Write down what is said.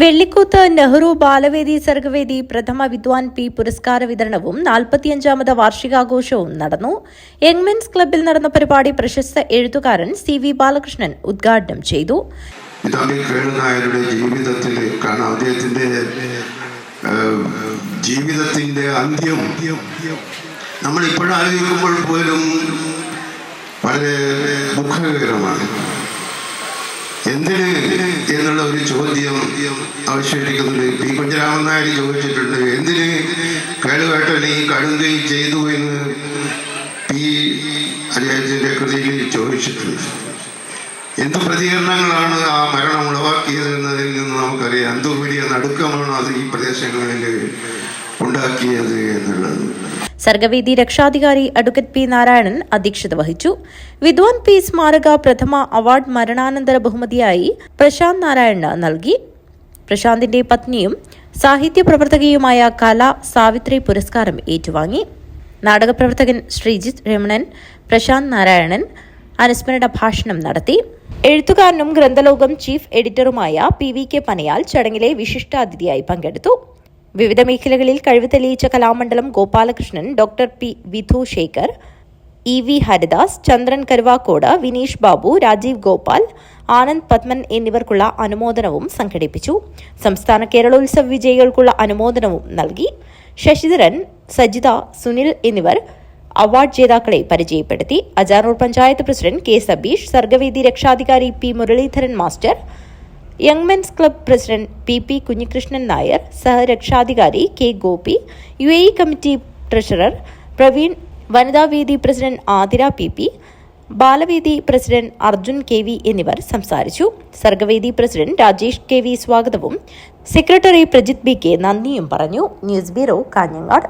വെള്ളിക്കൂത്ത് നെഹ്റു ബാലവേദി സർഗവേദി പ്രഥമ വിദ്വാൻ പി പുരസ്കാര വിതരണവും നാൽപ്പത്തിയഞ്ചാമത് വാർഷികാഘോഷവും നടന്നു. യങ്മെൻസ് ക്ലബിൽ നടന്ന പരിപാടി പ്രശസ്ത എഴുത്തുകാരൻ സി വി ബാലകൃഷ്ണൻ ഉദ്ഘാടനം ചെയ്തു. ജീവിതത്തിൽ ഏഹ്, അന്ത്യം നമ്മൾ ഇപ്പോഴും ആലോചിക്കുമ്പോൾ പോലും വളരെ ദുഃഖകരമാണ്. എന്തിന് എന്നുള്ള ഒരു ചോദ്യം അവശേഷിക്കുന്നുണ്ട്. പി കുഞ്ഞരാമൻ നായർ ചോദിച്ചിട്ടുണ്ട് എന്തിന് കേളുവേട്ടൻ ഈ കടുങ്കൈ ചെയ്തു എന്ന് പി അദ്ദേഹത്തിന്റെ കൃതിയിൽ ചോദിച്ചിട്ടുണ്ട്. എന്ത് പ്രതികരണങ്ങളാണ് ആ മരണം ഉളവാക്കിയത് എന്നതിൽ നിന്ന് നമുക്കറിയാം. എന്തോ വലിയ നടുക്കമാണ് അത് ഈ പ്രദേശങ്ങളിൽ ഉണ്ടാക്കിയത് എന്നുള്ളത്. സർഗവേദി രക്ഷാധികാരി അഡ്വക്കേറ്റ് പി നാരായണൻ അധ്യക്ഷത വഹിച്ചു. വിദ്വാൻ പി സ്മാരക പ്രഥമ അവാർഡ് മരണാനന്തര ബഹുമതിയായി പ്രശാന്ത് നാരായണന് നൽകി. പ്രശാന്തിന്റെ പത്നിയും സാഹിത്യ പ്രവർത്തകയുമായ കല സാവിത്രി പുരസ്കാരം ഏറ്റുവാങ്ങി. നാടകപ്രവർത്തകൻ ശ്രീജിത്ത് രമണൻ പ്രശാന്ത് നാരായണൻ അനുസ്മരണ ഭാഷണം നടത്തി. എഴുത്തുകാരനും ഗ്രന്ഥലോകം ചീഫ് എഡിറ്ററുമായ പി വി കെ പനയാൽ ചടങ്ങിലെ വിശിഷ്ടാതിഥിയായി പങ്കെടുത്തു. വിവിധ മേഖലകളിൽ കഴിവ് തെളിയിച്ച Kalamandalam Gopalakrishnan doctor P Vidhu Shekhar E V Haridas Chandran Karuvakkode Vineesh Babu Rajeev Gopal Anand Padman എന്നിവർക്കുള്ള അനുമോദനവും സംഘടിപ്പിച്ചു. സംസ്ഥാന കേരളോത്സവ വിജയികൾക്കുള്ള അനുമോദനവും നൽകി. ശശിധരൻ സജിത സുനിൽ എന്നിവർ അവാർഡ് ജേതാക്കളെ പരിചയപ്പെടുത്തി. അജാനൂർ പഞ്ചായത്ത് പ്രസിഡന്റ് കെ സബീഷ് സർഗവേദി രക്ഷാധികാരി P Muraleedharan master young men's club president P P Kunhikrishnan Nair സഹരക്ഷാധികാരി K Gopi U A committee treasurer Praveen Vanithavedi president Athira P P Balavedi president Arjun K V എന്നിവർ സംസാരിച്ചു. Sargavedi president Rajesh K V സ്വാഗതവും. Secretary Prajith B K നന്ദിയും പറഞ്ഞു. News bureau Kanhangad.